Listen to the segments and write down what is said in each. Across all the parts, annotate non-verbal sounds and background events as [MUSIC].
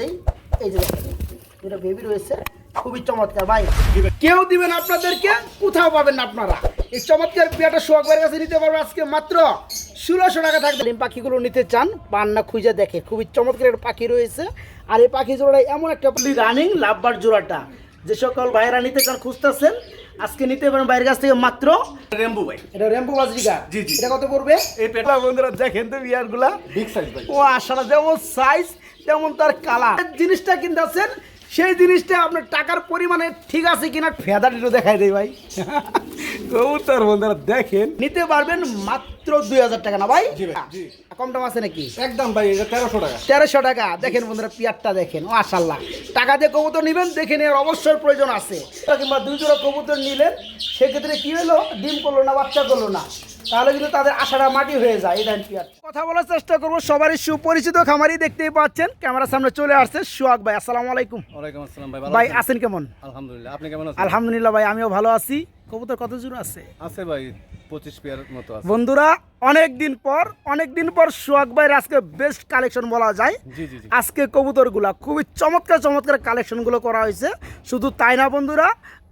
দেই এই যে দুটো বেবি রয়েছে খুবই চমৎকার। ভাই কেউ দিবেন আপনাদেরকে কোথাও পাবেন না আপনারা। এই চমৎকার পেয়াটা সোহাগ ভাইয়ের কাছে নিতে পারব আজকে মাত্র ষোলোশো টাকা থাকবে। ডিম পাখিগুলো নিতে চান পান না খুঁজে দেখে। খুবই চমৎকার একটা পাখি রয়েছে। আর এই পাখি জোড়াটা এমন একটা রানিং লাভবার জোড়াটা। যে সকল ভাইয়েরা নিতে চান খুঁজতেছেন আজকে নিতে পারেন বাইরের কাছ থেকে মাত্র রেম্বু ভাই। এটা রেম্পো বাজরিকা। জি, জি। এটা কত পড়বে? এই পেটা বন্ধুরা দেখেন তো বিয়ারগুলা। বিগ সাইজ ভাই। ও আশাটা যেমন সাইজ তেমন তার কালার। জিনিসটা কিনতেছেন সেই জিনিসটা আপনার টাকার পরিমাণে ঠিক আছে কিনা ফেদারিটা দেখাই দেয় ভাই। কবুতর বন্ধুরা দেখেন। নিতে পারবেন মাত্র দুই হাজার টাকা না ভাই? কম দাম আছে নাকি? একদম ভাই এটা তেরোশো টাকা। তেরোশো টাকা। দেখেন বন্ধুরা পিয়ারটা দেখেন মাশাল্লাহ টাকা দিয়ে কবুতর নেবেন দেখে নেওয়ার অবশ্যই প্রয়োজন আছে। কিংবা দুই জোড়া কবুতর নিলেন সেক্ষেত্রে কি হলো? ডিম করল না বাচ্চা করল না। তাহলে কিন্তু তাদের আশাটা মাটি হয়ে যায় এই ধান পিয়ার কথা বলার চেষ্টা করব সবারই সুপরিচিত খামারই দেখতেই পাচ্ছেন। ক্যামেরার সামনে চলে আসছে সোহাগ ভাই আসসালামু আলাইকুম। ওয়ালাইকুম আসসালাম ভাই ভাই আছেন? কেমন? আলহামদুলিল্লাহ আপনি কেমন আছেন? আলহামদুলিল্লাহ ভাই আমিও ভালো আছি। কবুতর কত জোর আছে? আছে ভাই পঁচিশ পেয়ার মতো আছে। বন্ধুরা অনেক দিন পর অনেক দিন পর সোহাগ ভাইয়ের আজকে বেস্ট কালেকশন বলা যায়। আজকে কবুতরগুলা খুবই চমৎকার চমৎকার কালেকশনগুলো করা হয়েছে। শুধু তাই না বন্ধুরা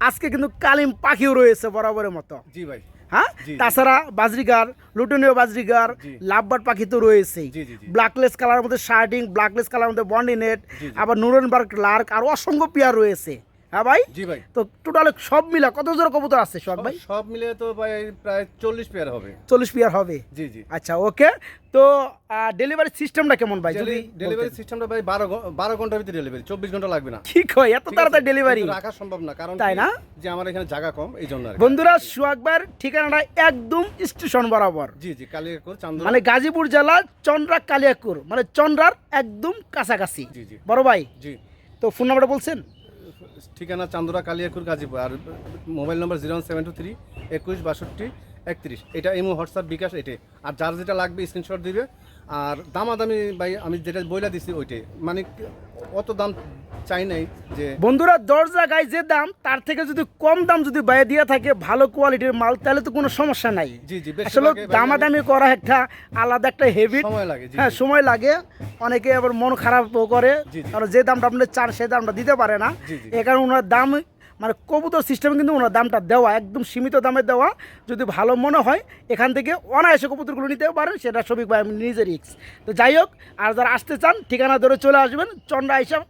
আজকে কিন্তু কালিম পাখিও রয়েছে বরাবরের মতো। জি ভাই। হ্যাঁ। তাছাড়া বাজরিগার লুটনীয় বাজরিগার লাভবার পাখি তো রয়েছেই জি। ব্ল্যাকলেস কালার মধ্যে শার্টিং ব্ল্যাকলেস কালার মধ্যে বন্ডিনেট। আবার নুরেনবার্গ লার্ক আর অসংখ্য পেয়ার রয়েছে হ্যাঁ ভাই? জি ভাই। তো টোটাল সব মিলা কত জোর কবুতর আছে সোহাগ ভাই? সব মিলে তো ভাই প্রায় চল্লিশ পেয়ার হবে। চল্লিশ পেয়ার হবে? জি জি। আচ্ছা ওকে। তো ডেলিভারি সিস্টেমটা কেমন ভাই? যদি ডেলিভারি সিস্টেমটা ভাই বারো বারো ঘণ্টার ভিতরে ডেলিভারি চব্বিশ ঘণ্টা লাগবে না। কি কয় এত তাড়াতাড়ি ডেলিভারি রাখা সম্ভব না কারণ তাই না? যে আমার এখানে জায়গা কম এই জন্য বন্ধুরা ভাইয়ের ঠিকানাটা একদম স্টেশন বরাবর। জি জি কালিয়াকুর চান্দুরা। মানে গাজীপুর জেলা চন্দ্রা কালিয়াকুর। মানে চন্দ্রার একদম কাছাকাছি। জি, জি। বড় ভাই? জি। তো ফোন নাম্বারটা বলছেন? ঠিকানা চান্দুরা কালিয়াকুর গাজীপুর, আর mobile number zero seven two three একুশ বাষট্টি একত্রিশ। এটা এমো হোয়াটসঅ্যাপ, বিকাশ এটে আর যার যেটা লাগবে স্ক্রিনশট দিবে। আর দামাদামি ভাই, আমি যেটা বইলা দিছি ওইটাই। মানে অত দাম চাই নাই যে বন্ধুরা দরজা গায়ে যে দাম তার থেকে যদি কম দাম যদি বাইরে দিয়ে থাকে ভালো কোয়ালিটির মাল তাহলে তো কোনো সমস্যা নাই। জি জি আসলে দামাদামি করা একটা আলাদা একটা হেভি সময় লাগে জি হ্যাঁ জি। সময় লাগে। অনেকে আবার মন খারাপও করে। জি, জি। কারণ যে দামটা আপনি চান সেই দামটা দিতে পারে না। জি, জি। এ কারণে ওনার দাম মানে কবুতর সিস্টেমে কিন্তু ওনার দামটা দেওয়া একদম সীমিত দামে দেওয়া যদি ভালো মনে হয় এখান থেকে অনায়াসে কবুতরগুলো নিতে পারেন সেটা সবিক ভাই আমি নিজে রিক্স তো যাই হোক আর যারা আসতে চান ঠিকানা ধরে চলে আসবেন চন্দ্রা হিসাব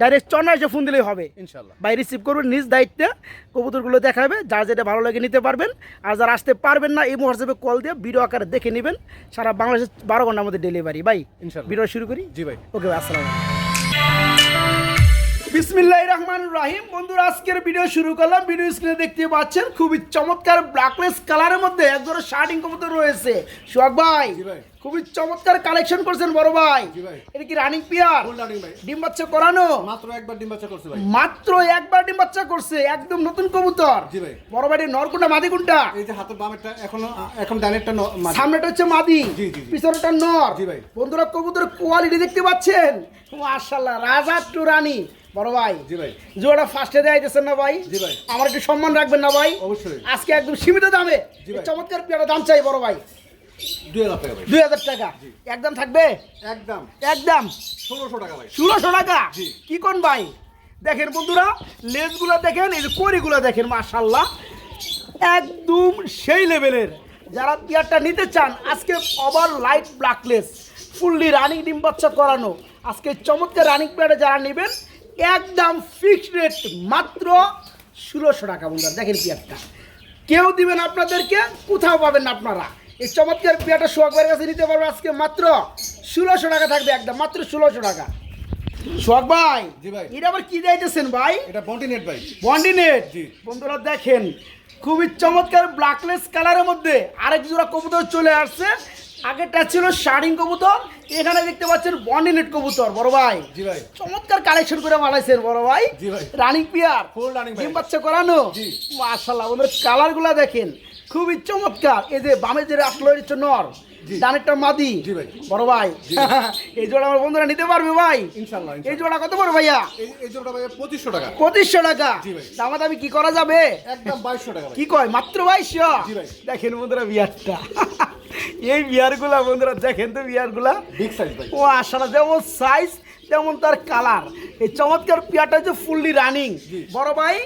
ডাইরেক্ট চন্দ্রা এসে ফোন দিলেই হবে। ইনশাল্লাহ বাই রিসিভ করবেন নিজ দায়িত্বে কবুতরগুলো দেখাবে যার যেটা ভালো লাগে নিতে পারবেন। আর যারা আসতে পারবেন না এই হোয়াটসঅ্যাপে কল দিয়ে ভিডিও আকারে দেখে নেবেন। সারা বাংলাদেশের বারো ঘণ্টার মধ্যে ডেলিভারি ভাই ইনশাল্লাহ ভিডিও শুরু করি? জি ভাই। ওকে ভাই আসসালাম বিসমিল্লাহ রহমান রাহিম। বন্ধুরা আজকের ভিডিও শুরু করলাম। ভিডিও স্ক্রিনে দেখতে পাচ্ছেন খুবই চমৎকার ব্ল্যাকলেস কালারের মধ্যে একজোড়া শার্টিং কবুতর রয়েছে। সোহাগ ভাই খুবই চমৎকার কালেকশন করছেন বড় ভাই। ভাই। এটা কি রানিং পিয়ার। ডিম বাচ্চা করানো? মাত্র একবার ডিম বাচ্চা করছে ভাই। মাত্র একবার ডিম বাচ্চা করছে একদম নতুন কবুতর। জি ভাই। বড় ভাই নরকুন্ডা মাদি কোনটা? এই যে হাতের বামেরটা এখনও এখন ডানেরটা। সামনেটা হচ্ছে মাদি জি, জি, জি। নর। জি ভাই। বন্ধুরা কবুতরের কোয়ালিটি দেখতে পাচ্ছেন? মাশাআল্লাহ রাজা টু রানী বড় ভাই। জি ভাই। জোড়া ফার্স্টে দেখাইতেছেন না ভাই? জি ভাই। আমার একটু সম্মান রাখবেন না ভাই? অবশ্যই। আজকে একদম সীমিত দামে। চমৎকার পেয়ারা দাম চাই বড় ভাই। দুই হাজার টাকা একদম থাকবে? একদম। একদম। ষোলোশো টাকা ভাই। ষোলোশো টাকা? কি কোন ভাই? দেখেন বন্ধুরা লেজগুলো দেখেন এই যে দেখেন মাশাল্লাহ একদম সেই লেভেলের। যারা পেয়ারটা নিতে চান আজকে ওভার লাইট ব্ল্যাকলেস ফুললি রানিং ডিম বাচ্চা করানো। আজকে চমৎকার রানিং পেয়ারে যারা নেবেন একদম ফিক্সড রেট মাত্র ষোলোশো টাকা বন্ধুরা দেখেন পেয়ারটা কেউ দিবেন আপনাদেরকে কোথাও পাবেন না আপনারা। এই চমৎকার পেয়ারটা সোহাগের কাছে নিতে পারব আজকে মাত্র ষোলোশো টাকা থাকবে একদম মাত্র ষোলোশো টাকা। সোহাগ ভাই জি ভাই। এটা আবার কি যাইতেছেন ভাই? এটা বন্টিনেট ভাই। বন্ডিনেট জি। বন্ধুরা দেখেন খুবই চমৎকার ব্ল্যাকলেস কালারের মধ্যে আরেক জোড়া কবুতর চলে আসছে। আগেরটা ছিল শাড়িং কবুতর এখানে দেখতে পাচ্ছেন বন্ডিনেট কবুতর বড় ভাই। জি ভাই। চমৎকার কালেকশন করে বানাইছেন বড় ভাই। জি ভাই। রানিং পিয়ার running ভাই। ডিম বাচ্চা করানো। জি। মাশাআল্লাহ আমাদের কালারগুলা দেখেন খুবই চমৎকার। এই যে বামে যে আসলো হচ্ছে নর জি। ডানেরটা মাদি। জি ভাই। বড় ভাই। [LAUGHS] এই জোড়া আমার বন্ধুরা নিতে পারবে ভাই? ইনশাল্লাহ এই জোড়া কত বড় ভাইয়া? এই এই জোড়াটা ভাই পঁচিশশো টাকা। পঁচিশশো টাকা। জি ভাই। দামা দামি কি করা যাবে? একদম বাইশশো টাকা কি কয় মাত্র বাইশশো? জি ভাই। দেখেন বন্ধুরা বিয়ারটা। [LAUGHS] এই বিয়ারগুলা বন্ধুরা দেখেন তো বিয়ারগুলা বিগ সাইজ ভাই ও আশাটা যেমন সাইজ তেমন তার কালার এই চমৎকার পেয়ারটা হচ্ছে ফুললি রানিং বড় ভাই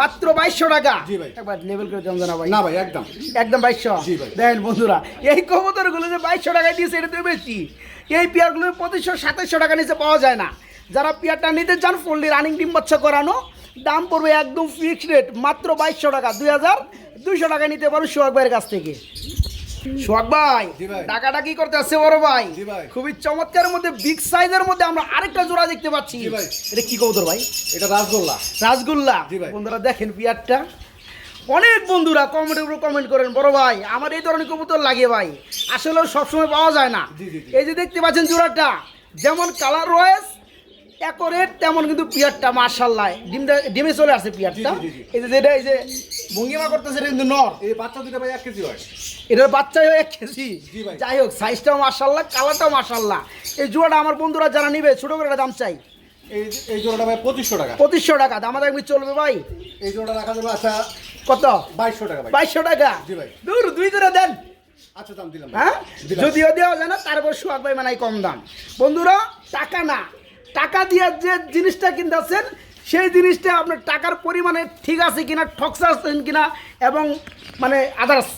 মাত্র বাইশশো টাকা। একবার লেভেল করে না ভাই। না ভাই একদম। একদম বাইশশো। দেখেন বন্ধুরা এই কবুতরগুলো যে বাইশশো টাকায় দিয়েছে এটা তো বেশি। এই পেয়ারগুলো পঁচিশশো সাতাশশো টাকা নিচে পাওয়া যায় না। যারা পেয়ারটা নিতে চান ফুললি রানিং ডিম বাচ্চা করানো দাম পড়বে একদম ফিক্সড রেট মাত্র বাইশশো টাকা। দুই হাজার দুইশো টাকা নিতে পারো সোহাগ ভাইয়ের কাছ থেকে। সোহাগ ভাই টাকাটা কি করতে আসছে বড় ভাই। খুবই চমৎকারের মধ্যে বিগ সাইজের মধ্যে আমরা আরেকটা জোড়া দেখতে পাচ্ছি। ভাই। এটা কি কবুতর ভাই? এটা রাসগোল্লা। রাসগোল্লা। বন্ধুরা দেখেন পিয়ারটা। অনেক বন্ধুরা কমেন্টের উপর কমেন্ট করেন বড় ভাই আমার এই ধরনের কবুতর লাগে ভাই। আসলেও সবসময় পাওয়া যায় না। এই যে দেখতে পাচ্ছেন জোড়াটা যেমন কালার রয়েস একরেট তেমন কিন্তু পিয়ারটা মার্শাল্লাহ ডিমটা ডিমে চলে আসছে পিয়ারটা। এই যে যেটা এই যে ভঙ্গিমা করতেছে এটা কিন্তু নর। এই বাচ্চা দুটো ভাই এক কেজি হয়। এটার বাচ্চাই এক কেজি। ভাই। যাই হোক সাইজটাও মার্শাল্লাহ কালারটাও মার্শাল্লাহ এই জোড়াটা আমার বন্ধুরা যারা নিবে ছোটো করে দাম চাই। এই এই জোড়াটা ভাই পঁচিশশো টাকা। পঁচিশশো টাকা দামা চলবে ভাই। এই রাখা যাবে আচ্ছা কত? বাইশশো টাকা বাইশশো টাকা? জি ভাই। দূর দুই করে দেন। আচ্ছা দাম দিলাম হ্যাঁ? যদিও দেওয়া যায় না তারপর সোহাগ ভাই মানে কম দাম। বন্ধুরা টাকা না। টাকা দিয়ে যে জিনিসটা কিনতেছেন সেই জিনিসটা আপনার টাকার পরিমাণে ঠিক আছে কিনা ঠকসা আছেন কিনা এবং মানে আদার্স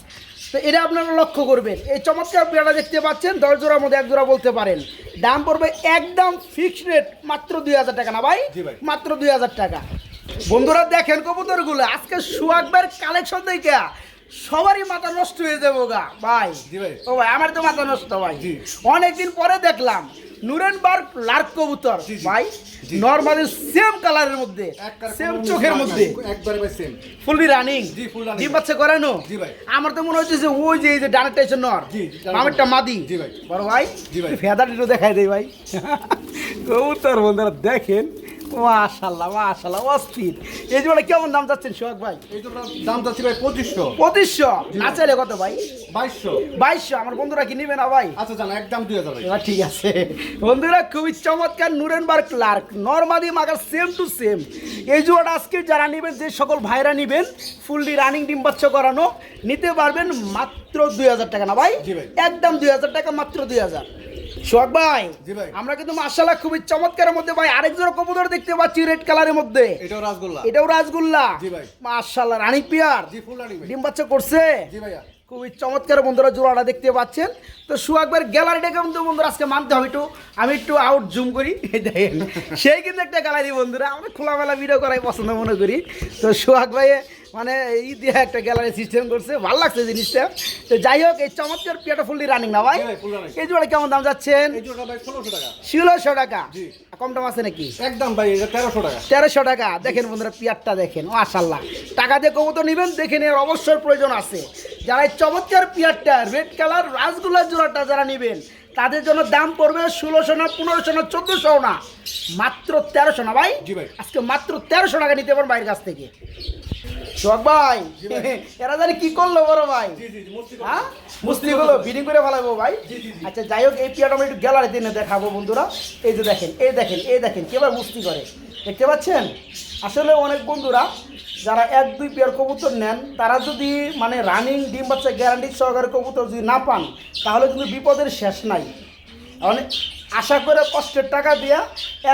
তো এটা আপনারা লক্ষ্য করবেন। এই চমৎকার পেয়ারা দেখতে পাচ্ছেন দশ জোড়ার মধ্যে এক জোড়া বলতে পারেন। দাম পড়বে একদম ফিক্সড রেট মাত্র দুই হাজার টাকা না ভাই? মাত্র দুই হাজার টাকা। বন্ধুরা দেখেন কবুতরগুলো আজকে সুয়াকবার কালেকশন দেখে সবারই মাথা নষ্ট হয়ে যাব গা। ভাই। ও ভাই আমার তো মাথা নষ্ট ভাই। অনেকদিন পরে দেখলাম নুরেনবার্গ লার্ক কবুতর। ভাই। নর্মালি সেম কালারের মধ্যে সেম চোখের মধ্যে একবারে ভাই সেম ফুললি রানিং জি, ফুল রানিং ডিম। বাচ্চা করানো জি ভাই। আমার তো মনে হচ্ছে যে ওই যে এই যে ডানেরটা এসে নর জি, আমারটা। মাদি জি ভাই। বড় ভাই জি ভাই। ফেদারটা দেখাই দেই ভাই [LAUGHS] কবুতর বন্ধুরা দেখেন মাশাল্লাহ মাশাল্লাহ অস্থির। এই জোড়া কেমন দাম যাচ্ছেন সোহাগ ভাই? এই জোড়ার দাম যাচ্ছে ভাই পঁচিশশো। পঁচিশশো? না চাইলে কত ভাই? বাইশশো। বাইশশো? আমার বন্ধুরা কি নিবে না ভাই? আচ্ছা জানা একদম দুই হাজার এবার ঠিক আছে। বন্ধুরা খুবই চমৎকার নুরেনবার্গ ক্লার্ক। মাগার সেম টু সেম। এই জোড়াটা আজকে যারা নেবেন যে সকল ভাইরা নেবেন ফুললি রানিং ডিম বাচ্চা করানো নিতে পারবেন মাত্র দুই হাজার টাকা না ভাই? ভাই। একদম দুই হাজার টাকা মাত্র দুই হাজার। সোহাগ ভাই আমরা কিন্তু মার্শাল্লাহ খুবই চমৎকারের মধ্যে ভাই আরেক জোড়া কবুতর দেখতে পাচ্ছি রেড কালারের মধ্যে। এটাও রাসগোল্লা। এটাও রাসগোল্লা। জি ভাই। মার্শাল্লাহ রানী পিয়ার। জি ফুল রানিং ডিম বাচ্চা করছে? জি ভাইয়া। খুবই চমৎকার বন্ধুরা জোড়াটা দেখতে পাচ্ছেন। তো সুয়াকবার গ্যালারিটা কিন্তু বন্ধুরা আজকে মানতে হবে একটু। আমি একটু আউট জুম করি। দেখেন সেই কিন্তু একটা গ্যালারি বন্ধুরা। আমরা খোলামেলা ভিডিও করাই পছন্দ মনে করি। তো সুহাগ ভাই মানে এই দিয়ে একটা গ্যালারি সিস্টেম করছে ভালো লাগছে জিনিসটা। তো যাই হোক এই চমৎকার পিয়াটা ফুললি রানিং না ভাই। এই জোড়া কেমন দাম যাচ্ছেন? ষোলোশো টাকা। কম দাম আছে নাকি? একদম ভাই তেরোশো টাকা। তেরোশো টাকা। দেখেন বন্ধুরা পিয়ারটা দেখেন মাশাল্লাহ টাকা দিয়ে কবুতর নেবেন দেখে নেওয়ার অবশ্যই প্রয়োজন আছে। যারা এই চমৎকার পিয়ারটা রেড কালার রাসগোল্লার জোড়াটা যারা নেবেন তাদের জন্য দাম পড়বে ষোলোশো না পনেরোশো না চোদ্দোশো না। মাত্র তেরোশো না ভাই? আজকে মাত্র তেরোশো টাকা নিতে পারেন বাইরের কাছ থেকে। সোহাগ ভাই। এরা জানি কি করল বড় ভাই। হ্যাঁ? বিডিং করে ফেলাবো ভাই। আচ্ছা যাই হোক এই পিয়াটা আমরা একটু এনে দেখাবো বন্ধুরা। এই যে দেখেন এই দেখেন এই দেখেন কেবার মুস্তি করে? দেখতে পাচ্ছেন? আসলে অনেক বন্ধুরা যারা এক দুই পেয়ার কবুতর নেন তারা যদি মানে রানিং ডিম বাচ্চা গ্যারান্টি সহকারে কবুতর যদি না পান তাহলে কিন্তু বিপদের শেষ নাই। অনেক আশা করে কষ্টের টাকা দিয়া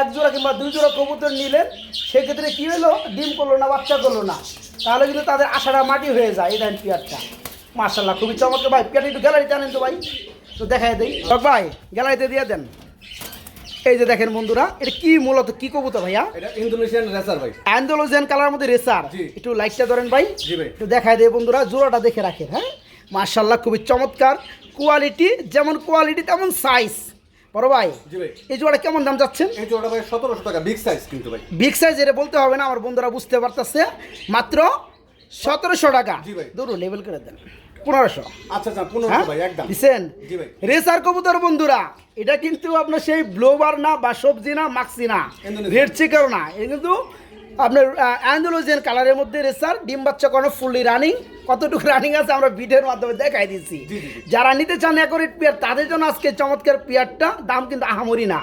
এক জোড়া কিংবা দুই জোড়া কবুতর নিলেন সেক্ষেত্রে কী হলো? ডিম করল না বাচ্চা করল না। তাহলে কিন্তু তাদের আশাটা মাটি হয়ে যায় এই দেন পেয়ারটা। মার্শাল্লাহ খুবই চমৎকার ভাই। পেয়ারটা একটু গ্যালারিতে আনেন তো ভাই। তো দেখাই দেই। ভাই গ্যালারিতে দিয়ে দেন। এই যে দেখেন বন্ধুরা এটা কি মূলত কি কবুতর ভাইয়া? এটা ইন্দোনেশিয়ান রেসার ভাই। অ্যান্ডোলোজেন কালার মধ্যে রেসার। একটু লাইটটা ধরেন ভাই। জি ভাই। একটু দেখায় দেয় বন্ধুরা জোড়াটা দেখে রাখেন হ্যাঁ? মার্শাল্লাহ খুবই চমৎকার। কোয়ালিটি যেমন কোয়ালিটি তেমন সাইজ বড় ভাই এই জোড়া কেমন দাম যাচ্ছেন? এই জোড়া ভাই সতেরোশো টাকা বিগ সাইজ কিন্তু ভাই। বিগ সাইজ এটা বলতে হবে না আমার বন্ধুরা বুঝতে পারতেছে। মাত্র সতেরোশো টাকা। দুরু লেভেল করে দেন। পনেরোশো। আচ্ছা আচ্ছা পনেরোশো হ্যাঁ? ভাই একদম। দিচ্ছেন রেসার কবুতর বন্ধুরা এটা কিন্তু আপনার সেই ব্লোবার না বা সবজি না মাক্সি না। রেড চেকার না এটা কিন্তু আপনার অ্যান্ডোলোজিয়ান কালারের মধ্যে রেসার ডিম বাচ্চা কোনো ফুললি রানিং কতটুকু রানিং আছে আমরা ভিডিওর মাধ্যমে দেখাই দিচ্ছি। যারা নিতে চান অ্যাকোরেট পেয়ার তাদের জন্য আজকে চমৎকার পেয়ারটা দাম কিন্তু আহামরি না।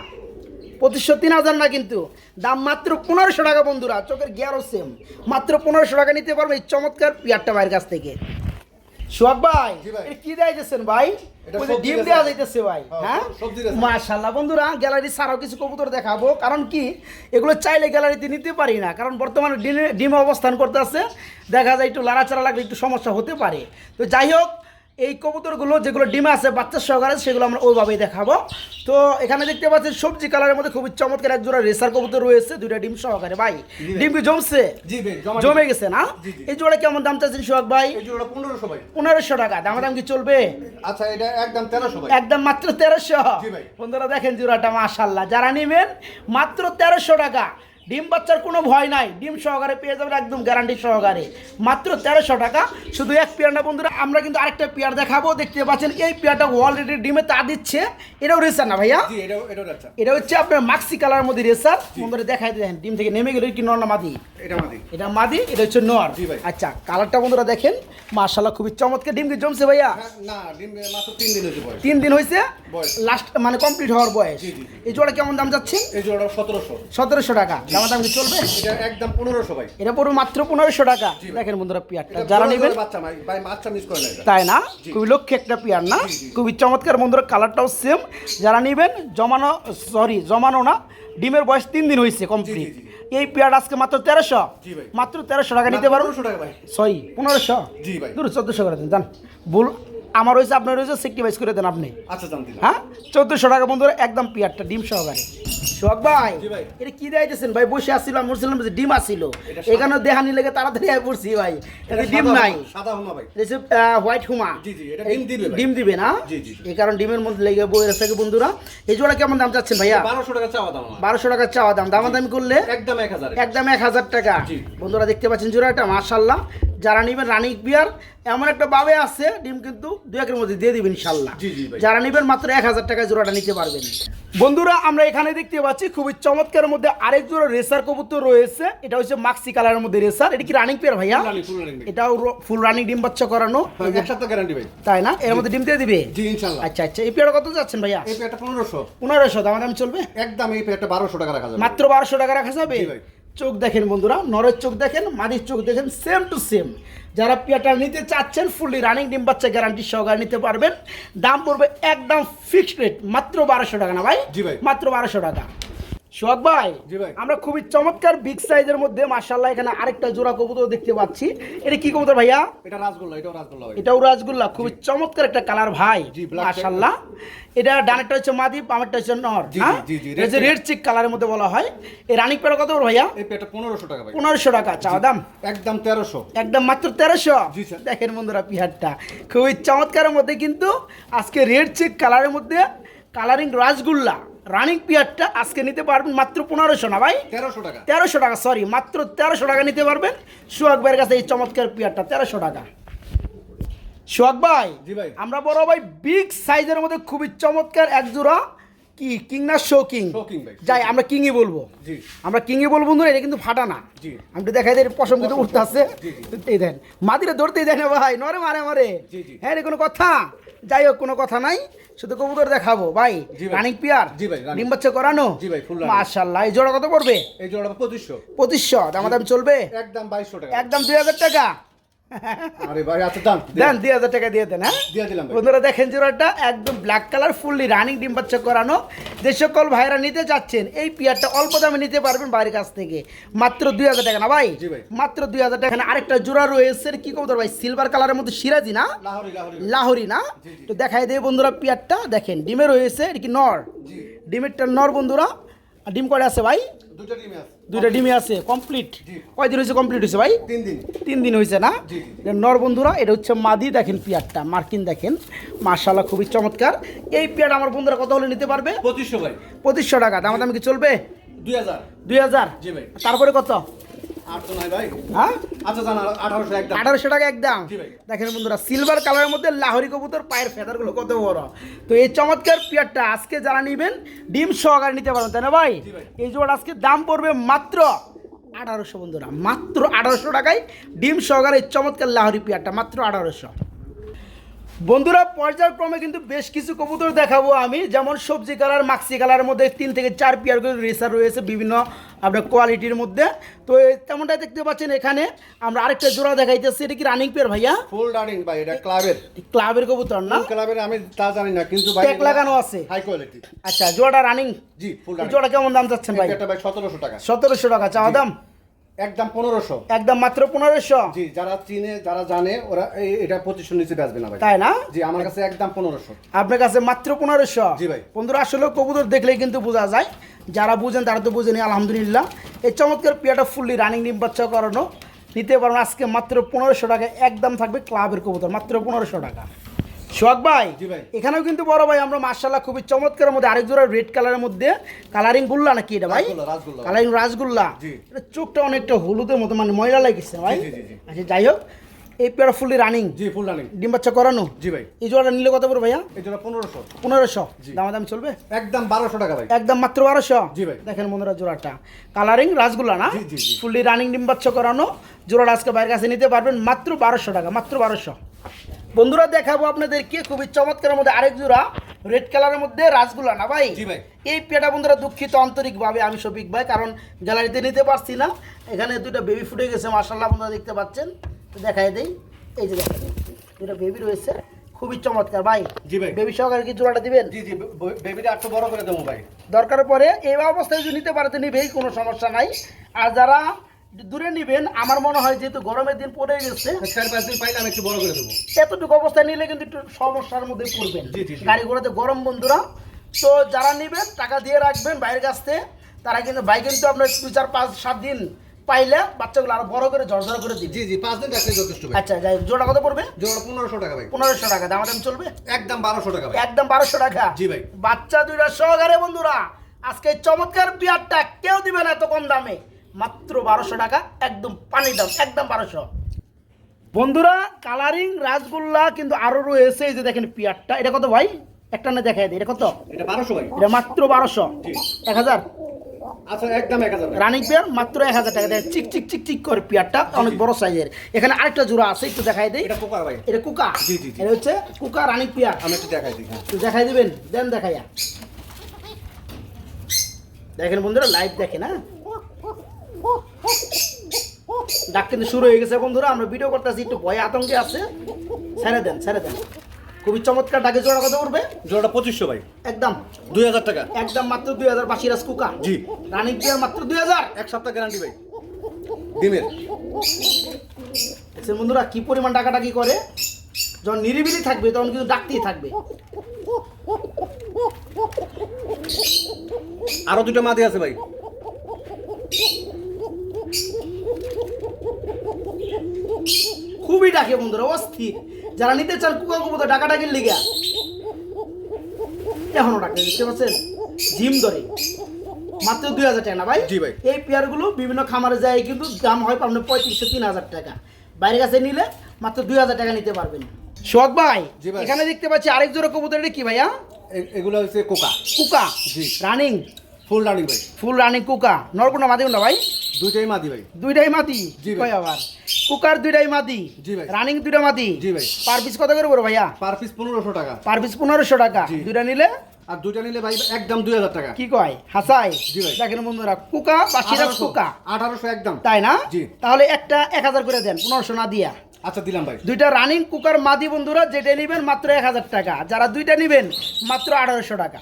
পঁচিশশো তিন হাজার না কিন্তু দাম মাত্র পনেরোশো টাকা বন্ধুরা চোখের গিয়ারও সেম মাত্র পনেরোশো টাকা নিতে পারবে এই চমৎকার পেয়ারটা বাইরের কাছ থেকে। সোহাগ ভাই কি দেখাইতেছেন ভাই? ডিম দেওয়া যাইতেছে ভাই হ্যাঁ, হ্যাঁ? মাশাল্লাহ বন্ধুরা গ্যালারি ছাড়াও কিছু কবুতর দেখাবো। কারণ কি এগুলো চাইলে গ্যালারিতে নিতে পারি না কারণ বর্তমানে ডিম ডিমে অবস্থান করতে আছে দেখা যায় একটু লাড়াচাড়া লাগলে একটু সমস্যা হতে পারে। তো যাই হোক এই কবুতরগুলো যেগুলো ডিমে আছে বাচ্চা সহকারে সেগুলো আমরা ওইভাবেই দেখাবো। তো এখানে দেখতে পাচ্ছি সবজি কালারের মধ্যে খুবই চমৎকার এক জোড়া রেসার কবুতর রয়েছে দুইটা ডিম সহকারে। ভাই। ডিম কি জমছে? জি ভাই জমে গেছে না। এই জোড়া কেমন দাম চাচ্ছেন সোহাগ ভাই? এই জোড়া পনেরোশো টাকা। দাম দাম কি চলবে? আচ্ছা এটা একদম তেরোশো ভাই। একদম মাত্র তেরোশো। জি ভাই। বন্ধুরা দেখেন জোড়াটা মাশাল্লাহ যারা নেবেন মাত্র তেরোশো টাকা। ডিম বাচ্চার কোনো ভয় নাই। ডিম সহকারে পেয়ে যাবেন একদম গ্যারান্টি সহকারে। মাত্র তেরোশো টাকা। শুধু এক পেয়ার না বন্ধুরা আমরা কিন্তু আরেকটা পেয়ার দেখাবো। দেখতে পাচ্ছেন এই পেয়ারটা অলরেডি ডিমে তা দিচ্ছে। এটাও রেসার না ভাইয়া? এটা হচ্ছে আপনার মাক্সি কালারের মধ্যে রেসার বন্ধুরা দেখাই দেখেন ডিম থেকে নেমে গেলে কি নর না মাদি? এটা মাদি। এটা মাদি এটা হচ্ছে নর। আচ্ছা কালারটা বন্ধুরা দেখেন। মাশাল্লাহ খুবই চমৎকার। ডিম কি জমছে ভাইয়া? না ডিম মাত্র তিন দিন হয়েছে তিন দিন হয়েছে? লাস্ট মানে কমপ্লিট হওয়ার বয়স। এই জোড়া কেমন দাম যাচ্ছে? এই জোড়া সতেরোশো। সতেরোশো টাকা। দাম দাম কি চলবে? এটা একদম পনেরোশো ভাই। এটা পড়বে মাত্র পনেরোশো টাকা। দেখেন বন্ধুরা পিয়ারটা যারা নেবেন বাচ্চা ভাই ভাই বাচ্চা মিস করে তাই না? খুবই লক্ষ্য একটা পিয়ার না। খুবই চমৎকার বন্ধুরা কালারটাও সেম যারা নেবেন জমানো সরি জমানো না ডিমের বয়স তিন দিন হয়েছে কমপ্লিট এই পেয়ার আজকে মাত্র তেরোশো। মাত্র তেরোশো টাকা নিতে পারো সরি পনেরোশো? দূর চোদ্দোশো করে দেন জান। ভুল আমার হয়েছে আপনার হয়েছে সিক্সটি করে দেন আপনি। আচ্ছা হ্যাঁ? চোদ্দশো টাকা বন্ধুরা একদম পিয়ারটা ডিম সহকারে সোহাগ ভাই এটা কি দিয়েছেন ভাই বসে আসছিলাম বলছিলাম যে ডিম আসছিল এখানে দেহানি লেগে তাড়াতাড়ি আয় পড়ছি ভাই। ডিম নাই? সাদা হুমা ভাই। হোয়াইট হুমা। ডিম দিবে না। এই কারণ ডিমের মধ্যে লেগে বই থাকে বন্ধুরা। এই জোড়া কেমন দাম চাচ্ছেন ভাইয়া? বারোশো টাকা চাওয়া দাম বারোশো টাকা চাওয়া দাম। দামাদামি করলে একদম এক হাজার। একদম এক হাজার টাকা। বন্ধুরা দেখতে পাচ্ছেন জোড়াটা মার্শাল্লাহ যারা নেবেন রানিক বিয়ার এমন একটা বাবে আছে ডিম কিন্তু দু একের মধ্যে দিয়ে দিবেন ইনশাল্লাহ। যারা নেবেন মাত্র এক হাজার টাকায় জোড়াটা নিতে পারবেন। বন্ধুরা আমরা এখানে দেখতে পাচ্ছি খুবই চমৎকারের মধ্যে আরেক জোড়া রেসার কবুতর রয়েছে। এটা হচ্ছে মাক্সি কালারের মধ্যে রেসার। এটা কি রানিং পেয়ার ভাইয়া। এটাও ফুল রানিং ডিম বাচ্চা করানো। হ্যাঁ, এক সপ্তাহ গ্যারান্টি ভাই। তাই না? এর মধ্যে ডিম দিয়ে দিবে? জি আচ্ছা আচ্ছা এই পেয়ারটা কত যাচ্ছেন ভাইয়া? এই পেয়ারটা পনেরোশো। পনেরোশো দাম দাম চলবে? একদম এই পেয়ারটা বারোশো টাকা রাখা যাবে। মাত্র বারোশো টাকা রাখা যাবে? জি ভাই। চোখ দেখেন বন্ধুরা নরের চোখ দেখেন মাদির চোখ দেখেন সেম টু সেম যারা পিয়াটা নিতে চাচ্ছেন ফুললি রানিং ডিম বাচ্চা গ্যারান্টি সহকারে নিতে পারবেন। দাম পড়বে একদম ফিক্সড রেট মাত্র বারোশো টাকা না ভাই? জি ভাই। মাত্র বারোশো টাকা। সোহাগ ভাই ভাই। আমরা খুবই চমৎকার বিগ সাইজের মধ্যে মার্শাল্লাহ এখানে আরেকটা জোড়া কবুতর দেখতে পাচ্ছি। এটা কি কবুতর ভাইয়া? এটা রাসগোল্লা এটাও রাসগোল্লা ভাই। এটাও রাজগুল্লা খুবই চমৎকার একটা কালার ভাই মাশাল্লাহ এটা ডানেরটা হচ্ছে মাদি পামেরটা হচ্ছে নর জি, জি, যে রেড চিক কালারের মধ্যে বলা হয়। এই রানিক পেড়া কত ভাইয়া? এই পেয়ারটা পনেরোশো টাকা ভাই। পনেরোশো টাকা চাওয়া দাম? একদম তেরোশো। একদম মাত্র তেরোশো। দেখেন বন্ধুরা পিহারটা খুবই চমৎকারের মধ্যে কিন্তু আজকে রেড চেক কালারের মধ্যে কালারিং রাসগুল্লা। রানিং পিয়ারটা আজকে নিতে পারবেন মাত্র পনেরোশো না ভাই? তেরোশো টাকা। তেরোশো টাকা সরি মাত্র তেরোশো টাকা নিতে পারবেন। সোহাগ ভাইয়ের কাছে এই চমৎকার পিয়ারটা তেরোশো টাকা। সোহাগ ভাই জি ভাই। আমরা বড় ভাই বিগ সাইজের মধ্যে খুবই চমৎকার এক জোড়া কি? কিং না শো কিং। যাই আমরা কিংই বলব। আমরা কিংয়ে বলব বন্ধুরা এটা কিন্তু ফাটা না। আমি তো দেখাই দিই পশম কিন্তু উঠতে আসছে। এই দেন মাদিরে ধরতেই দেয় না ভাই নরে মারে মারে। হ্যাঁ রে কোনো কথা? যাই হোক কোনো কথা নাই। শুধু কবুতর দেখাবো ভাই। রানিং পিয়ার জি ভাই, রানিং। ডিম বাচ্চা করানো। মাশাল্লাহ এই জোড়া কত পড়বে? এই জোড়া পঁচিশশো। পঁচিশশো দাম দাম চলবে? একদম বাইশশো টাকা। একদম দুই হাজার টাকা। আরে ভাই আচ্ছা দাম দেন দুই হাজার টাকা দিয়ে দেন হ্যাঁ? দিয়ে দিলাম বন্ধুরা দেখেন জোড়াটা একদম ব্ল্যাক কালার ফুললি রানিং ডিম বাচ্চা করানো। যে সকল ভাইরা নিতে যাচ্ছেন এই পিয়ারটা অল্প দামে নিতে পারবেন বাইরের কাছ থেকে। মাত্র দুই হাজার টাকা না ভাই? মাত্র দুই হাজার টাকা। আরেকটা জোড়া রয়েছে কি কবুতর ভাই? সিলভার কালারের মধ্যে সিরাজি না? লাহোরি না। তো দেখাই দেয় বন্ধুরা পিয়ারটা। দেখেন ডিমে রয়েছে এটা কি নর? ডিমেরটা নর বন্ধুরা। ডিম কয়টা আছে ভাই? দুটো আছে। দুইটা ডিমে আছে কমপ্লিট কয়দিন হয়েছে কমপ্লিট হয়েছে ভাই? তিন দিন। তিন দিন হয়েছে না? নর বন্ধুরা এটা হচ্ছে মাদি দেখেন পিয়ারটা মার্কিন দেখেন। মার্শাল্লাহ খুবই চমৎকার। এই পিয়ার আমার বন্ধুরা কত হলে নিতে পারবে? পঁচিশশো ভাই। পঁচিশশো টাকা। দাম দাম কি চলবে? দুই হাজার। দুই হাজার? তারপরে কত? হ্যাঁ? আচ্ছা আঠারোশো টাকা একদম দেখেন বন্ধুরা সিলভার কালারের মধ্যে লাহরি কবুতর পায়ের ফেদারগুলো কত বড়। তো এই চমৎকার পেয়ারটা আজকে যারা নিবেন ডিম সহকারে নিতে পারবেন তাই না ভাই? এই জোড়া আজকে দাম পড়বে মাত্র আঠারোশো বন্ধুরা মাত্র আঠারোশো টাকায় ডিম সহকারে এই চমৎকার লাহরি পিয়ারটা মাত্র আঠারোশো। বন্ধুরা পর্যায়ক্রমে কিন্তু বেশ কিছু কবুতর দেখাবো আমি। যেমন সবজি কালার মাক্সি কালারের মধ্যে তিন থেকে চার পেয়ার করে রেসার রয়েছে বিভিন্ন আপনার কোয়ালিটির মধ্যে। তো তেমনটাই দেখতে পাচ্ছেন এখানে। আমরা আরেকটা জোড়া দেখাইতেছি। এটা কি রানিং পেয়ার ভাইয়া? ফুল রানিং ভাই এটা ক্লাবের ক্লাবের কবুতর না? ক্লাবের আমি তা জানি না কিন্তু ভাই ট্যাগ লাগানো আছে। হাই কোয়ালিটি আচ্ছা জোড়াটা রানিং জি ফুল রানিং জোড়া কেমন দাম চাচ্ছেন ভাই? এটা ভাই সতেরোশো টাকা। সতেরোশো টাকা চাওয়া দাম? একদম পনেরোশো। একদম মাত্র পনেরোশো? জি যারা চিনে যারা জানে ওরা এটা পঁচিশশো নিচে বেচবে না ভাই। তাই না? জি আমার কাছে একদম পনেরোশো। আপনার কাছে মাত্র পনেরোশো? জি ভাই। বন্ধুরা আসলে কবুতর দেখলেই কিন্তু বোঝা যায়। যারা বুঝেন তারা তো বুঝেনি আলহামদুলিল্লাহ। এই চমৎকার পিয়াটা ফুললি রানিং ডিম বাচ্চা করানো। নিতে পারেন আজকে মাত্র পনেরোশো টাকা একদম থাকবে ক্লাবের কবুতর মাত্র পনেরোশো টাকা। সোহাগ ভাই এখানেও কিন্তু বড় ভাই আমরা মার্শাল্লাহ খুবই চমৎকারের মধ্যে আরেক জোড়া রেড কালারের মধ্যে কালারিং গুল্লা নাকি এটা ভাই। কালারিং রাসগোল্লা। এটা চোখটা অনেকটা হলুদের মতো মানে ময়লা লাগছে ভাই। আচ্ছা যাই হোক এই পেয়ারা ফুললি রানিং জি ফুল রানিং ডিম বাচ্চা করানো? জি ভাই। এই জোড়াটা নিলে কত পড়বে ভাইয়া? এই জন্য পনেরোশো। পনেরোশো। দামাদাম চলবে? একদম বারোশো টাকা ভাই। একদম মাত্র বারোশো? জি ভাই। দেখেন বন্ধুরা জোড়াটা। কালারিং রাসগুলা না। ফুললি রানিং ডিম বাচ্চা করানো। জোড়াটা আজকে বাইরের কাছে নিতে পারবেন মাত্র বারোশো টাকা মাত্র বারোশো। বন্ধুরা দেখাবো আপনাদেরকে খুবই চমৎকারের মধ্যে আরেক জোড়া রেড কালারের মধ্যে রাসগুলা না ভাই? এই পেটা বন্ধুরা দুঃখিত আন্তরিকভাবে আমি শফিক ভাই কারণ গ্যালারিতে নিতে পারছি না। এখানে দুটো বেবি ফুটে গেছে মার্শাল্লাহ বন্ধুরা দেখতে পাচ্ছেন। তো দেখাই দেই। এই যে দেখেন দুটো বেবি রয়েছে। খুবই চমৎকার ভাই। জি ভাই। বেবি সহকারে কি জোড়াটা দিবেন? জি জি বেবিটা একটু বড় করে দেবো ভাই। দরকার পরে এই অবস্থায় যদি নিতে পারে তো নিবেই কোনো সমস্যা নাই। আর যারা দূরে নিবেন আমার মনে হয় যেহেতু গরমের দিন পড়ে গেছে চার পাঁচ দিন পাইলে আমি একটু বড় করে দেবো। এতটুকু অবস্থায় নিলে কিন্তু একটু সমস্যার মধ্যে পড়বেন। জি, জি, জি। গাড়ি ঘোড়াতে গরম বন্ধুরা। তো যারা নিবেন টাকা দিয়ে রাখবেন বাইরের কাছ থেকে তারা কিন্তু বাইক কিন্তু আপনার দু চার পাঁচ সাত দিন পাইলে বাচ্চাগুলো আরও বড় করে ঝরঝর করে দিবে। জি জি পাঁচ দিন রাখলে যথেষ্ট আচ্ছা যাই জোড়া কত পড়বে? জোড়া পনেরোশো টাকা ভাই। পনেরোশো টাকা দাম দাম চলবে? একদম বারোশো টাকা একদম বারোশো টাকা। জি ভাই। বাচ্চা দুইটা সহকারে বন্ধুরা। আজকে চমৎকার বিয়ারটা কেউ দিবে না এত কম দামে। মাত্র বারোশো টাকা একদম পানি দাম একদম বারোশো। বন্ধুরা কালারিং রাসগোল্লা কিন্তু আরও রয়েছে এই যে দেখেন পিয়ারটা। এটা কত ভাই? একটা না দেখাই দিই এটা কত? এটা বারোশো ভাই। এটা মাত্র বারোশো। এক হাজার? আচ্ছা একদম এক হাজার ভাই। রানিং পেয়ার মাত্র এক হাজার টাকা। দেয় চিক চিক চিক চিক করে পিয়ারটা অনেক বড় সাইজের এখানে আরেকটা জোড়া আছে একটু দেখাই দিই। এটা পোকার ভাই। এটা কুকা? জি, জি, জি। এটা হচ্ছে কুকা রানিং পিয়ার আমি একটু দেখাই দিই হ্যাঁ। একটু দেখাই দিবেন দেন দেখাইয়া। দেখেন বন্ধুরা লাইভ দেখেন হ্যাঁ? ডাক কিন্তু শুরু হয়ে গেছে। বন্ধুরা আমরা ভিডিও করতেছি একটু ভয় আতঙ্কে আছে। ছেড়ে দেন ছেড়ে দেন। খুবই চমৎকার ডাকে জোড়া কত করবে জোড়াটা পঁচিশশো ভাই। একদম। দুই হাজার টাকা। একদম মাত্র দুই হাজার বাসিরাজ কুকা জি। রানিং প্লেয়ার মাত্র দুই হাজার। এক সপ্তাহ গ্যারান্টি ভাই। ডিমের। দেখছেন বন্ধুরা কি পরিমাণ টাকাটা কি করে? যখন নিরিবিলি থাকবে তখন কিন্তু ডাকতেই থাকবে। আরও দুটো মাদি আছে ভাই। খুবই ডাকে বন্ধুরা অস্থির। যারা নিতে চান কুকা কুকুর ডাকা ডাকির লিগা। এখনও ডাকে বুঝতে পারছেন জিম ধরে। মাত্র দুই হাজার টাকা না ভাই? জি ভাই। এই পেয়ারগুলো বিভিন্ন খামারে যায় কিন্তু দাম হয় আপনার পঁয়ত্রিশশো তিন হাজার টাকা। বাইরের কাছে নিলে মাত্র দুই হাজার টাকা নিতে পারবেন। শোক ভাই। এখানে দেখতে পাচ্ছি আরেক জোড়া কবুতর এটা কি ভাইয়া এ- এগুলো হচ্ছে কোকা। কুকা? জি। রানিং ফুল রানিং ভাই। Full running কুকা। নরকুনা মাদি না ভাই? দুইটাই মাদি ভাই। দুইটাই মাদি? জি ভাই। আবার? কুকার দুইটাই মাদি? জি ভাই। রানিং দুইটা মাদি? জি ভাই। পার পিস কত করে বড় ভাইয়া? পার পিস পনেরোশো টাকা। পার পিস পনেরোশো টাকা। দুইটা নিলে? আর দুইটা নিলে ভাই একদম দুই হাজার টাকা। কি কয়? হাসাই জি ভাই। দেখেন বন্ধুরা কুকা বা কুকা। আঠারোশো একদম। তাই না? জি। তাহলে একটা এক হাজার করে দেন পনেরোশো না দিয়া। আচ্ছা দিলাম ভাই। দুইটা রানিং কুকার মাদি বন্ধুরা যেটা নেবেন মাত্র এক হাজার টাকা। যারা দুইটা নেবেন মাত্র আঠারোশো টাকা।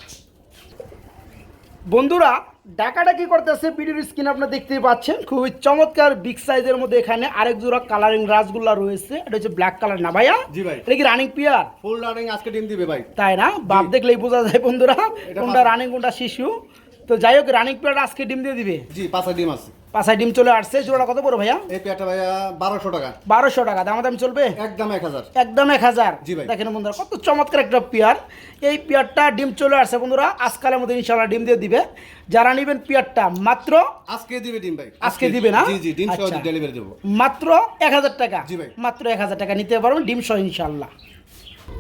বন্ধুরা ডাকাটা কি করতেছে ভিডিওর স্ক্রিন আপনারা দেখতেই পাচ্ছেন খুবই চমৎকার বিগ সাইজের মধ্যে এখানে আরেক জোড়া কালারিং রাসগুলা রয়েছে এটা হচ্ছে ব্ল্যাক কালার না ভাইয়া? জি ভাই। এটা কি রানিং পিয়ার ফুল রানিং আজকে ডিম দিবে ভাই। তাই না? বাপ দেখলেই বোঝা যায় বন্ধুরা কোনটা রানিং কোনটা শিশু। তো যাই হোক রানিং পিয়ার আজকে ডিম দিয়ে দিবে? জি পাঁচটা ডিম আছে। পাঁচায় ডিম চলে আসছে জোড়া কত বড় ভাইয়া? এই পেয়ারটা ভাইয়া বারোশো টাকা। বারোশো টাকা দাম দাম চলবে? একদম এক হাজার। একদম এক হাজার। জি ভাই। দেখেন বন্ধুরা কত চমৎকার একটা পেয়ার। এই পেয়ারটা ডিম চলে আসছে বন্ধুরা আজকালের মধ্যে ইনশাল্লাহ ডিম দিয়ে দিবে। যারা নেবেন পেয়ারটা মাত্র আজকে দিবে ডিম ভাই। আজকে দিবে না? জি জি ডিম সহ আচ্ছা। ডেলিভারি দেবো। মাত্র এক হাজার টাকা। জি ভাই। মাত্র এক হাজার টাকা। নিতে পারবেন ডিম সহ ইনশাল্লাহ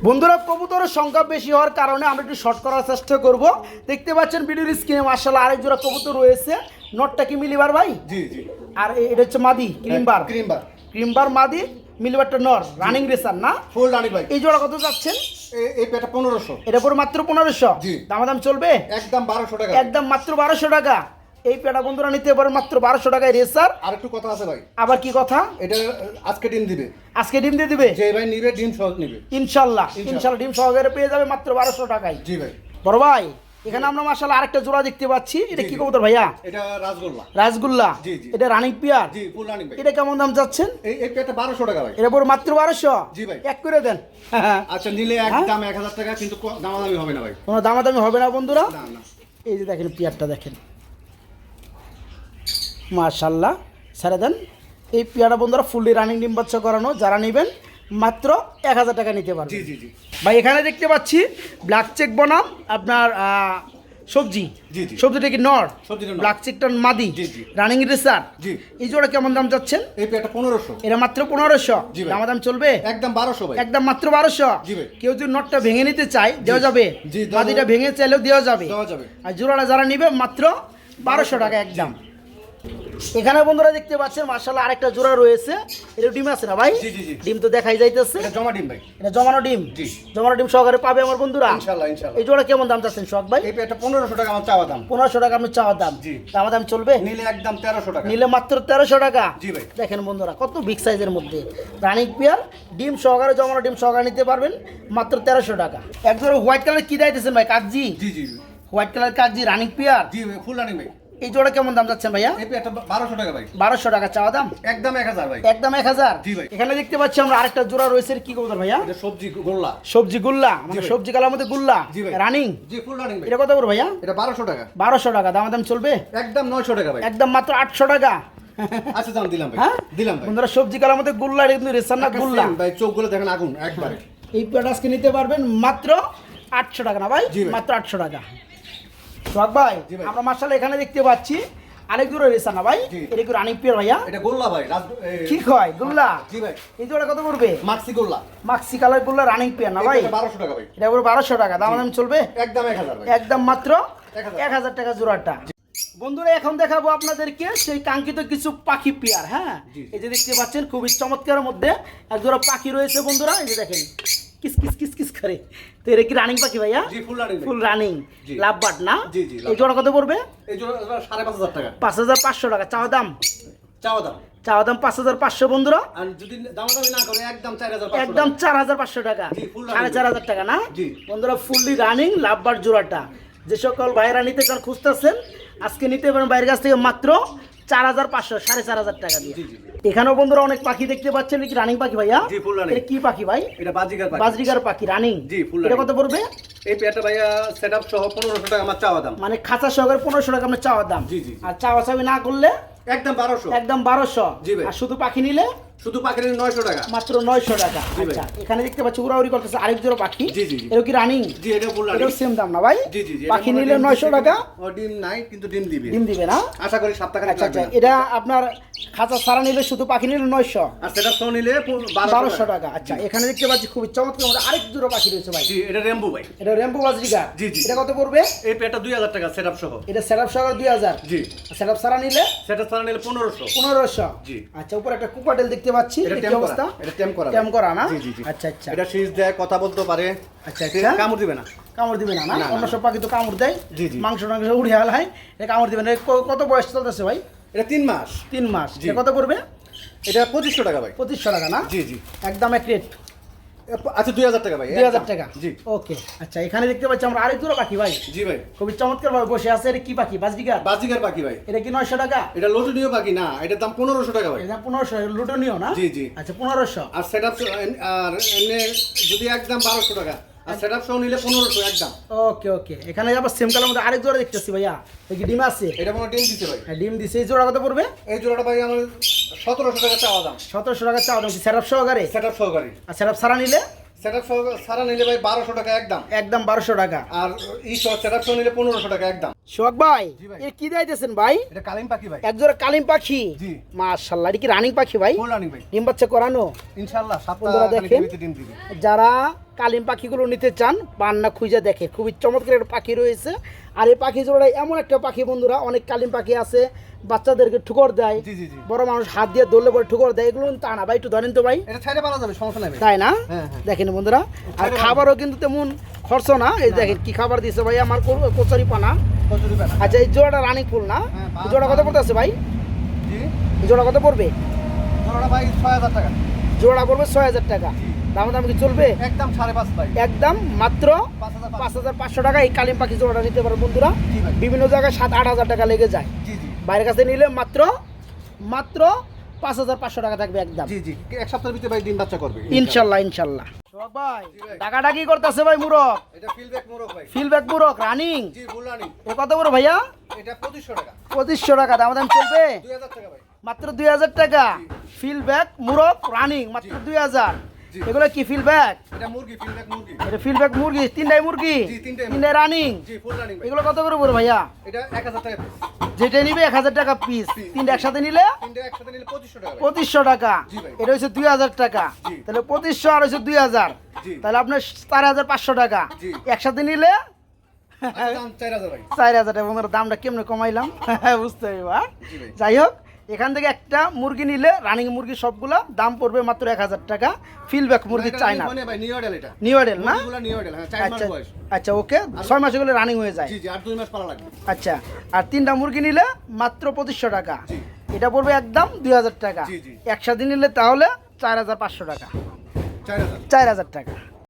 বন্ধুরা কবুতরের সংখ্যা বেশি হওয়ার কারণে আমরা একটু শর্ট করার চেষ্টা করব। দেখতে পাচ্ছেন ভিডিওর স্ক্রিনে মার্শাল্লাহ আরেক জোড়া কবুতর রয়েছে। নটটা কি মিলিবার ভাই? জি জি। আর এটা হচ্ছে মাদি ক্রিমবার ক্রিমবার ক্রিমবার মাদি মিলবারটা নর রানিং রেসার না? ফুল রানিং ভাই এই জোড়া কত যাচ্ছেন? এ- এই পেটা পনেরোশো। এটা পরে মাত্র পনেরোশো। দামাদাম চলবে? একদম বারোশো টাকা। একদম মাত্র বারোশো টাকা। এই পেটা বন্ধুরা নিতে পারে মাত্র বারোশো টাকায় রেসার আর একটু কথা আছে ভাই। আবার কি কথা? এটা আজকে ডিম দিবে। আজকে ডিম দিয়ে দিবে? যে ভাই নিবে ডিম সহ নিবে। ইনশাল্লাহ ইনশাল্লাহ। ডিম সহকারে পেয়ে যাবে মাত্র বারোশো টাকায়। জি ভাই। বড় ভাই এখানে আমরা মাসাল্লাহ আরেকটা জোড়া দেখতে পাচ্ছি। এটা কি। কবুতর ভাইয়া? এটা রাসগোল্লা। রাসগুল্লা। এটা রানিং পিয়ার জি ফুল রানি ভাই এটা কেমন দাম যাচ্ছেন এই এই পেটা বারোশো টাকা ভাই। এটা পর মাত্র বারোশো? জি ভাই। এক করে দেন। হ্যাঁ আচ্ছা নিলে এক হাজার টাকা কিন্তু দামাদামি হবে না ভাই। কোনো দামাদামি হবে না বন্ধুরা? না না। এই যে দেখেন পিয়ারটা দেখেন। মাশাল্লাহ। ছেড়ে দেন। এই পিয়ারটা বন্ধুরা ফুললি রানিং ডিম বাচ্চা করানো যারা নেবেন মাত্র এক হাজার টাকা নিতে পারবে জি জি জি। ভাই এখানে দেখতে পাচ্ছি ব্ল্যাক চেক বনাম আপনার সবজি। সবজিটা কি নর ব্ল্যাক চেকটা মাদি। রানিং রেসার এই জোড়া কেমন দাম যাচ্ছেন এই পেটা পনেরোশো। এটা মাত্র পনেরোশো। জি দাম চলবে? একদম বারোশো একদম মাত্র বারোশো। কেউ যদি নটটা ভেঙে নিতে চায় দেওয়া যাবে। মাদিটা ভেঙে চাইলেও দেওয়া যাবে। আর জোড়াটা যারা নিবে মাত্র বারোশো টাকা একদম। এখানে বন্ধুরা দেখতে পাচ্ছেন মার্শাল্লাহ আরেকটা জোড়া রয়েছে। এটা ডিম আছে না ভাই। ডিম তো দেখাই যাইতেছে। জমা ডিম ভাই। এটা জমানো ডিম? জমানো ডিম সহকারে পাবে আমার বন্ধুরা? এই জোড়া কেমন দাম চাচ্ছেন শখ ভাই? এই পেটা পনেরোশো টাকা আমার চাওয়া দাম। পনেরোশো টাকা আপনি চাওয়ার দাম। জি। দামা দাম চলবে? নিলে একদম তেরোশো টাকা। নিলে মাত্র তেরোশো টাকা? জি ভাই। দেখেন বন্ধুরা কত বিগ সাইজের মধ্যে। রানিক পিয়ার ডিম সহকারে জমানো ডিম সহকারে নিতে পারবেন মাত্র তেরোশো টাকা। একজোড়া হোয়াইট কালার কি দিতেছেন ভাই কাকজি? জি জি। হোয়াইট কালার কাকজি রানিক পিয়ার? জি ফুল রানি ভাই। এই জোড়া কেমন দাম যাচ্ছে ভাইয়া? বারোশো টাকা ভাই। বারোশো টাকা চাওয়া দাম? একদম এক হাজার ভাই। একদম এক হাজার? জি ভাই। এখানে দেখতে পাচ্ছি আমরা আরেকটা জোড়া রয়েছে কি কবুতর ভাইয়া? এটা সবজি গোল্লা। সবজি গুল্লা মানে সবজি কালার মধ্যে গুল্লা? জি ভাই। রানিং জি ফুল রানি ভাই। এটা কত করে ভাইয়া? এটা বারোশো টাকা। বারোশো টাকা দাম দাম চলবে? একদম নয়শো টাকা ভাই। একদম মাত্র আটশো টাকা। আচ্ছা দাম দিলাম ভাই। হ্যাঁ? দিলাম ভাই। বন্ধুরা সবজি কালার মধ্যে গুল্লা কিন্তু রেসার না একটা গুল্লা। ভাই চোখগুলো দেখেন আগুন একবারে। এই আজকে নিতে পারবেন মাত্র আটশো টাকা না ভাই। মাত্র আটশো টাকা। সোহাগ ভাই আমরা মার্শাল এখানে দেখতে পাচ্ছি আরেক দূরে রেসা না ভাই? এটা কি রানিং পিয়ার ভাইয়া? এটা গোল্লা ভাই কি হয় গোল্লা? জি ভাই। এই জোড়া কত পড়বে? মাক্সি গোল্লা। মাক্সি কালার গুল্লা রানিং পিয়ার না ভাই? বারোশো টাকা ভাই। এটা পুরো বারোশো টাকা। দাম দাম চলবে? একদম এক হাজার ভাই। একদম মাত্র এক হাজার। এক হাজার টাকা জোড়াটা। বন্ধুরা এখন দেখাবো আপনাদেরকে সেই কাঙ্ক্ষিত কিছু পাখি পেয়ার হ্যাঁ। এই যে দেখতে পাচ্ছেন খুবই চমৎকার মধ্যে এক জোড়া পাখি রয়েছে বন্ধুরা এই যে দেখেন কিস কিস কিস কিস করে। তো এটা কি রানিং পাখি ভাইয়া? ফুল রানি লাভ বাট না? এই জোড়া কত পড়বে? এই জন্য সাড়ে পাঁচ হাজার টাকা। পাঁচ হাজার পাঁচশো টাকা চাওয়া দাম? চাওয়া দাম। চাওয়া দাম পাঁচ হাজার পাঁচশো বন্ধুরা। আর যদি দামাদামি না করে একদম চার হাজার পাঁচশো টাকা। সাড়ে চার হাজার টাকা না। বন্ধুরা ফুললি রানিং লাভবার জোড়াটা। যে সকল ভাইয়েরা নিতে চান খুঁজতেছেন আজকে নিতে পারেন বাইরের কাছ থেকে মাত্র চার হাজার পাঁচশো সাড়ে চার হাজার টাকা দিয়ে। এখানেও বন্ধুরা অনেক পাখি দেখতে পাচ্ছেন কি রানিং পাখি ভাইয়া? কি পাখি ভাই? এটা। বাজরিকার পাখি। রানিং এটা কত পড়বে? এই পেয়ারটা ভাইয়া সেট সহ পনেরোশো টাকা আমার চাওয়া দাম। মানে খাঁচা সহকারে পনেরোশো টাকা আপনার চাওয়ার দাম। জি, জি, জি। আর চাওয়া চাবি না করলে একদম বারোশো। একদম বারোশো। জি ভাই। আর শুধু পাখি নিলে শুধু পাখির নয়শো টাকা। মাত্র নয়শো টাকা। আচ্ছা এখানে দেখতে পাচ্ছি উড়াউড়ি করতেছে আরেক জোড়া পাখি। জি, জি। এটা কি রানিং জি এটা ফুল রানি এটাও সেম দাম না ভাই? জি জি পাখি এটা নিলে ডিম নয়শো দিচ্ছে টাকা। ও ডিম নাই কিন্তু ডিম দিবে। ডিম দিবে না? আশা করি সপ্তাহে আচ্ছা আচ্ছা এটা আপনার খাঁচা সারা নিলে শুধু পাখি নিলে নয়শো। আর সেট সহ নিলে বারোশো বারোশো টাকা। আচ্ছা এখানে দেখতে পাচ্ছি খুবই চমৎকার মধ্যে আরেক দুটো পাখি রয়েছে ভাই। জি এটা রেম্বু ভাই। এটা রেম্পো বাজরিকা। জি, জি। এটা কত পড়বে? এই দুই হাজার টাকা সেট আপ সহ। এটা সেটআপ দুই হাজার। জি। সেটআপ সারা নিলে সেট আপ নিলে পনেরোশো। পনেরোশো। জি। আচ্ছা উপরে একটা কুকাটেল দেখতে পাচ্ছি এটা এটা টেম অবস্থা? এটা টেম করা। টেম করা না? জি জি জি। আচ্ছা আচ্ছা। এটা সিজ দেয় কথা বলতে পারে। আচ্ছা আচ্ছা। কামড় দিবে না। কামড় দিবে না না? অন্য সব পাখি তো কামড় দেয়। জি, জি। মাংস টাংস উড়ে হয় এটা কামড় দিবে না। কত বয়স চলতেছে ভাই? এটা তিন মাস। তিন মাস। কত পড়বে? এটা পঁচিশশো টাকা ভাই। পঁচিশশো টাকা না? জি জি। একদম এক রেট আচ্ছা দুই হাজার টাকা ভাই দুই হাজার টাকা? জি। ওকে। আচ্ছা এখানে দেখতে পাচ্ছি আমরা আরেক দুটো পাখি ভাই। জি ভাই। খুবই চমৎকার ভাবে বসে আছে এটা কি পাখি? বাজরিকা বাজিকার পাখি ভাই। এটা কি নয়শো টাকা? এটা লোটনীয় পাখি না এটার দাম পনেরোশো টাকা ভাই। এটা পনেরোশো লোটনীয় না? জি, জি। আচ্ছা পনেরোশো। আর সেট আর এমনি যদি একদম বারোশো টাকা। আর সেটআপ সহ নিলে 1500 একদম। ওকে ওকে। এখানে আবার সেম কালার মধ্যে আরেক জোড়া দেখতেছি ভাইয়া। এই কি ডিম আছে? এটা কোনো ডিম দিতে ভাই। হ্যাঁ, ডিম দিছে। এই জোড়া কত পড়বে? এই জোড়াটা ভাই আমার সতেরোশো টাকা চাওয়া দাম। সতেরোশো টাকা চাওয়া দাম সেটআপ সহকারে? সেটআপ সহকারী। আর সেটআপ সারা নিলে? সেট আপ সারা নিলে ভাই বারোশো টাকা একদম। একদম বারোশো টাকা। আর ই সহ নিলে পনেরোশো টাকা একদম। শোক ভাই এ কি দিতেছেন ভাই? এটা কালিম পাখি ভাই। এক জোড়া কালিম পাখি? জি। মাশাল্লাহ এটা কি রানিং পাখি ভাই? ফুল রানিং ভাই। ডিম বাচ্চা করানো? ইনশাল্লাহ দেখেন। যারা কালিম পাখিগুলো নিতে চান পান্না খুঁজে দেখে। খুবই চমৎকার একটা পাখি রয়েছে। আর এই পাখি জোড়া এমন একটা পাখি বন্ধুরা অনেক কালিম পাখি আছে বাচ্চাদেরকে ঠুকর দেয় বড় মানুষ হাত দিয়ে ধরলে পরে ঠুকর দেয় এগুলো তা না ভাই একটু ধরেন তো ভাই। তাই না? হ্যাঁ, হ্যাঁ। দেখেন বন্ধুরা আর খাবারও কিন্তু তেমন খরচ না। এই দেখেন কি খাবার দিয়েছে ভাই আমার কচুরি পানা। আচ্ছা এই জোড়াটা রানিং ফুল না? হ্যাঁ, জোড়া কত পড়তেছে ভাই? জোড়া কত পড়বে? জোড়াটা ভাই ছয় হাজার টাকা। জোড়া পড়বে ছয় হাজার টাকা। দাম দাম কি চলবে? একদম সাড়ে পাঁচ একদম মাত্র পাঁচ হাজার পাঁচ হাজার পাঁচশো টাকা। এই কালিম পাখি জোড়াটা নিতে পারো বন্ধুরা। বিভিন্ন জায়গায় সাত আট হাজার টাকা লেগে যায়। বাইরের কাছে নিলে মাত্র মাত্র পাঁচ হাজার পাঁচশো টাকা থাকবে একদম। জি জি। এক সপ্তাহের ভিতরে ভাই ডিম বাচ্চা করবে। ইনশাল্লাহ ইনশাল্লাহ। ভাই। টাকাটা কি করতেছে ভাই মুরক এটা ফিলব্যাক মোরক ভাই। ফিলব্যাক মুরক রানিং জি বুলানি। এ কত বড় ভাইয়া? এটা টাকা। টাকা দাম দাম চলবে? টাকা ভাই। মাত্র দুই হাজার টাকা। ফিলব্যাক মুরগ রানিং মাত্র দুই হাজার। জি। এগুলো কি ফিলব্যাক এটা মুরগি ফিলব্যাক মুরগি। এটা ফিলব্যাক মুরগি তিনটাই মুরগি? জি, তিনটাই তিনটাই রানিং জি ফুল রানিং এগুলো কত করে পড়বে ভাইয়া? এটা এক হাজার টাকা যেটা নিবে এক হাজার টাকা পিস তিনটা একসাথে নিলে? তিনটে একসাথে নিলে পঁচিশশো টাকা ভাই। পঁচিশশো টাকা। জি ভাই। এটা হচ্ছে দুই হাজার টাকা। তাহলে পঁচিশশো আর হচ্ছে দুই হাজার। জি। তাহলে আপনার চার হাজার পাঁচশো টাকা। একসাথে নিলে? আচ্ছা, দাম চার হাজার টাকা। দামটা কেমনে কমাইলাম? [LAUGHS] বুঝতে পারবা জি ভাই। যাই হোক এখান থেকে একটা মুরগি নিলে রানিং মুরগি সবগুলো দাম পড়বে মাত্র এক হাজার টাকা। ফিলব্যাক মুরগি নিউ এডেল না? নিউ চার মাস আচ্ছা আচ্ছা ওকে। ছয় মাসে হলে রানিং হয়ে যায়। আচ্ছা আর তিনটা মুরগি নিলে মাত্র পঁচিশশো টাকা। এটা পড়বে একদম দুই হাজার টাকা। একসাথে নিলে তাহলে চার হাজার পাঁচশো টাকা। চার হাজার টাকা।